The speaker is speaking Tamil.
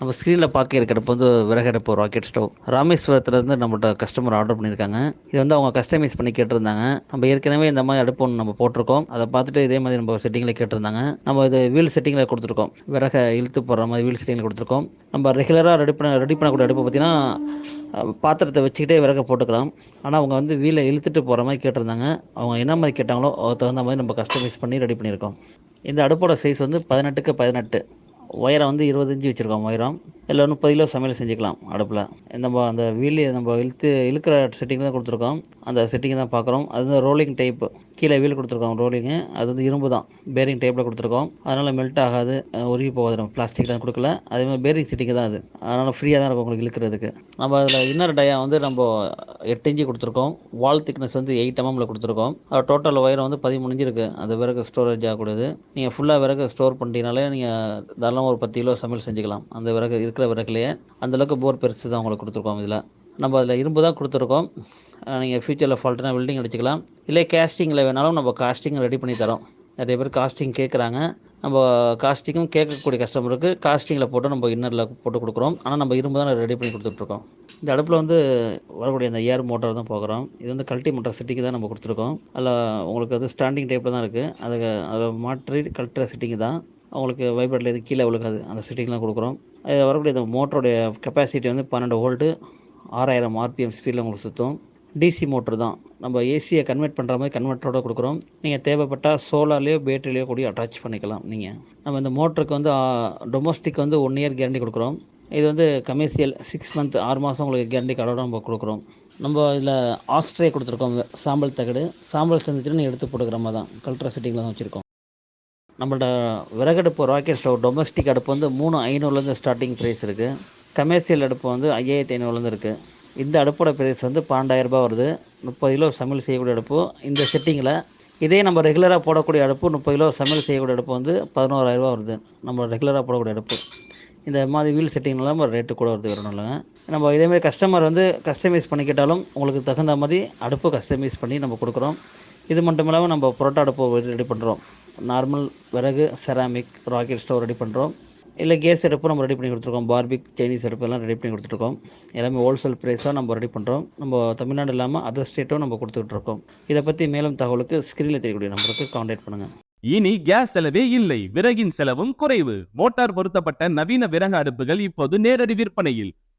நம்ம ஸ்க்ரீனில் பார்க்க இருக்கிறப்ப வந்து விறகடுப்பு ராக்கெட் ஸ்டவ் ராமேஸ்வரத்துலேருந்து நம்மள்ட்ட கஸ்டமர் ஆர்டர் பண்ணியிருக்காங்க. இது வந்து அவங்க கஸ்டமைஸ் பண்ணி கேட்டிருந்தாங்க. நம்ம ஏற்கனவே இந்த மாதிரி அடுப்பு ஒன்று நம்ம போட்டிருக்கோம். அதை பார்த்துட்டு இதே மாதிரி நம்ம செட்டிங்கில் கேட்டிருந்தாங்க. நம்ம இது வீல் செட்டிங்கில் கொடுத்துருக்கோம். விறகை இழுத்து போடுற மாதிரி வீல் செட்டிங்கில் கொடுத்துருக்கோம். நம்ம ரெகுலராக ரெடி பண்ண ரெடி பண்ணக்கூடிய அடுப்பு பார்த்திங்கன்னா பாத்திரத்தை வச்சுக்கிட்டே விறகை போட்டுக்கலாம். ஆனால் அவங்க வந்து வீலை இழுத்துட்டு போகிற மாதிரி கேட்டிருந்தாங்க. அவங்க என்ன மாதிரி கேட்டாங்களோ அதுக்கு தகுந்த மாதிரி நம்ம கஸ்டமைஸ் பண்ணி ரெடி பண்ணியிருக்கோம். இந்த அடுப்போட சைஸ் வந்து பதினெட்டுக்கு பதினெட்டு. ஒயரை வந்து இருபது வச்சுருக்கோம் ஒயரம். இல்லை முப்பது கிலோ சமையல் செஞ்சுக்கலாம் அடுப்பில். நம்ம அந்த வீலி நம்ம இழுத்து இழுக்கிற செட்டிங் தான் கொடுத்துருக்கோம். அந்த செட்டிங் தான் பார்க்குறோம். அது வந்து ரோலிங் டைப்பு கீழே வீல் கொடுத்துருக்கோம் ரோலிங்கு அது வந்து இரும்பு தான். பேரிங் டைப்பில் கொடுத்துருக்கோம். அதனால் மெல்ட் ஆகாது உருகி போகாது. நம்ம பிளாஸ்டிக் தான் கொடுக்கல. அதே மாதிரி பேரிங் சிட்டிங்கு தான் அது. அதனால் ஃப்ரீயாக தான் இருக்கும் உங்களுக்கு இழுக்கிறதுக்கு. நம்ம அதில் இன்னர் டயா வந்து நம்ம எட்டு கொடுத்துருக்கோம். வால் திக்னஸ் வந்து எயிட் எம்எம்ல கொடுத்துருக்கோம். அது டோட்டல் ஒயரம் வந்து பதிமூணு இன்ச்சு இருக்குது அந்த விறகு ஸ்டோரேஜ் ஆகக்கூடாது நீங்கள் ஃபுல்லாக விறகு ஸ்டோர் பண்ணிட்டீங்கனாலே நீங்கள் தாராளமாக ஒரு பத்து கிலோ சமையல் செஞ்சுக்கலாம். அந்த விறகு இருக்கிற விறகுலையே. அந்தளவுக்கு போர் பெருசு தான் உங்களுக்கு கொடுத்துருக்கோம் இதில். நம்ம அதில் இரும்பு தான் கொடுத்துருக்கோம். நீங்கள் ஃபியூச்சரில் ஃபால்ட்னா வெல்டிங் அடிச்சுக்கலாம். இல்லை கேஸ்டிங்கில் வேணாலும் நம்ம காஸ்டிங் ரெடி பண்ணி தரோம். நிறைய பேர் காஸ்டிங் கேட்குறாங்க நம்ம காஸ்டிங்கும் கேட்கக்கூடிய கஸ்டமருக்கு காஸ்டிங்கில் போட்டு நம்ம இன்னரில் போட்டு கொடுக்குறோம். ஆனால் நம்ம இரும்பு தான் ரெடி பண்ணி கொடுத்துட்ருக்கோம் இந்த அடுப்பில் வந்து வரக்கூடிய அந்த ஏர் மோட்டார் தான் போகிறோம் இது வந்து கல்ட்டி மோட்டார் செட்டிங்கு தான் நம்ம கொடுத்துருக்கோம். அதில் உங்களுக்கு வந்து ஸ்டாண்டிங் டைப்பில் தான் இருக்குது அதை அதை மாற்றி கல்ட்டர் செட்டிங்கு தான். உங்களுக்கு வைப்ரேட்டில் இது கீழே விழுகாது. அந்த செட்டிங்லாம் கொடுக்குறோம். அது வரக்கூடிய இந்த மோட்டருடைய கெப்பாசிட்டி வந்து பன்னெண்டு வோல்ட்டு ஆறாயிரம் ஆர்பிஎம் ஸ்பீடில் உங்களுக்கு சுற்றும் டிசி மோட்ரு தான். நம்ம ஏசியை கன்வெர்ட் பண்ணுற மாதிரி கன்வெர்ட்டரோட கொடுக்குறோம். நீங்கள் தேவைப்பட்டால் சோலார்லேயோ பேட்டரிலையோ கூட அட்டாச் பண்ணிக்கலாம் நீங்கள் நம்ம இந்த மோட்டருக்கு வந்து டொமஸ்டிக் வந்து ஒன் இயர் கேரண்டி கொடுக்குறோம். இது வந்து கமர்ஷியல் சிக்ஸ் மந்த் ஆறு மாதம் உங்களுக்கு கேரண்டி கார்டோட நம்ம கொடுக்குறோம். நம்ம இதில் ஆஸ்ட்ரே கொடுத்துருக்கோம். சாம்பல் தகடு. சாம்பல் செஞ்சுட்டு எடுத்து போட்டுக்கிற மாதிரி தான். கல்ட்ரா செட்டிங்கில் தான் வச்சுருக்கோம். நம்மளோட விறகடுப்பு ராக்கெட் ஸ்டவ் டொமஸ்டிக் அடுப்பு வந்து மூணு ஐநூறுலேருந்து ஸ்டார்டிங் ப்ரைஸ் இருக்குது கமர்ஷியல் அடுப்பு வந்து ஐயாயிரத்தி ஐநூறுலேருந்து இருக்குது இந்த அடுப்போட ப்ரைஸ் வந்து பன்னெண்டாயிரரூபா வருது. முப்பது கிலோ சமையல் செய்யக்கூடிய அடுப்பு. இந்த செட்டிங்கில் இதே நம்ம ரெகுலராக போடக்கூடிய அடுப்பு முப்பது கிலோ சமையல் செய்யக்கூடிய அடுப்பு வந்து பதினோராயிரரூபா வருது. நம்ம ரெகுலராக போடக்கூடிய அடுப்பு. இந்த மாதிரி வீல் செட்டிங்லாம் நம்ம ரேட்டு கூட வருது வரணும் இல்லைங்க நம்ம இதேமாதிரி கஸ்டமர் வந்து கஸ்டமைஸ் பண்ணிக்கிட்டாலும் உங்களுக்கு தகுந்த மாதிரி அடுப்பு கஸ்டமைஸ் பண்ணி நம்ம கொடுக்குறோம். இது மட்டும் இல்லாமல் நம்ம புரோட்டா அடுப்பு ரெடி பண்ணுறோம் நார்மல் விறகு செராமிக் ராக்கெட் ஸ்டவ் ரெடி பண்ணுறோம் இல்லை கேஸ் அடுப்பு நம்ம ரெடி பண்ணி கொடுத்துருக்கோம். பார்பிக் சைனீஸ் அடுப்பு எல்லாம் ரெடி பண்ணி கொடுத்துருக்கோம். எல்லாமே ஹோல்சேல் ப்ரைஸாக நம்ம ரெடி பண்ணுறோம் நம்ம தமிழ்நாடு இல்லாமல் அதர் ஸ்டேட்டும் நம்ம கொடுத்துட்ருக்கோம் இதை பற்றி மேலும் தகவலுக்கு ஸ்க்ரீனில் தெரியக்கூடிய நம்பருக்கு காண்டாக்ட் பண்ணுங்கள் இனி கேஸ் செலவே இல்லை. விறகின் செலவும் குறைவு. மோட்டார் பொருத்தப்பட்ட நவீன விறகு அடுப்புகள் இப்போது நேரடி விற்பனையில்.